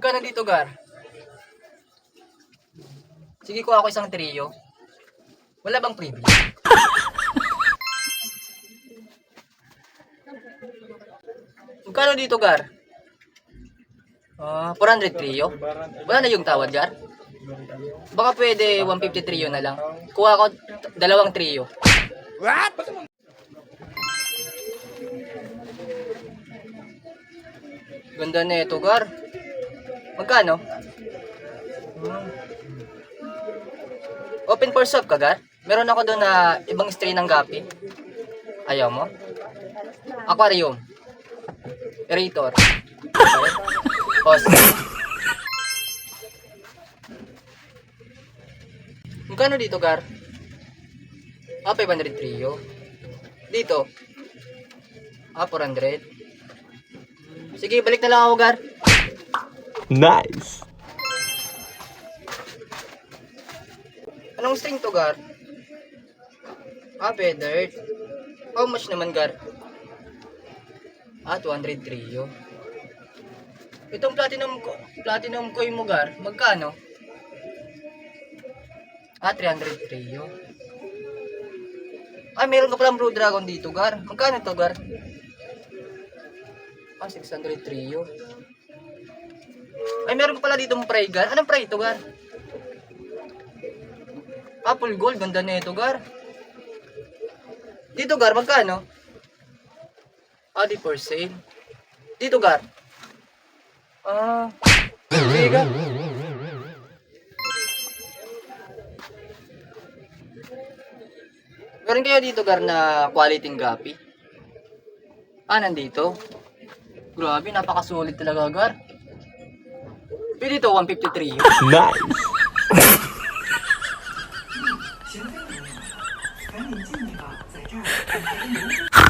dito, Gar? Sige, kuha ako isang trio. Wala bang preview? Magkano dito, Gar? Ah, 400 trio? Wala na yung tawad, Gar? Baka pwede 150 trio na lang. Kuha ko dalawang trio. Ganda na ito, Gar. Magkano? Hmm. Open for sub ka, Gar? Meron ako doon na ibang strain ng gapi. Ayaw mo? Aquarium. Aerator. Pause. Magkano dito, Gar? Ah, 500 trio. Dito. Ah, 400. Sige, balik na lang ako, Gar. Nice. Anong string to, Gar? Ah, feathered. How much naman, Gar? Ah, 200 trio. Itong platinum ko, platinum coin mo, Gar, magkano? Ah, 300 trio. Ay, meron ka palang Blue Dragon dito, Gar. Magkano to, Gar? Ah, 600 trio. Ay, meron pala dito Prey, Gar. Anong Prey to, Gar? Apple Gold, ganda na ito, Gar. Dito, Gar, magkano? Ah, di for sale. Dito, Gar. Ah, sige, Gar. Meron kayo dito, Gar, na quality ng gapi? Ah, nandito? Grabe, napakasulit talaga, Gar. Dito, 153. Nice.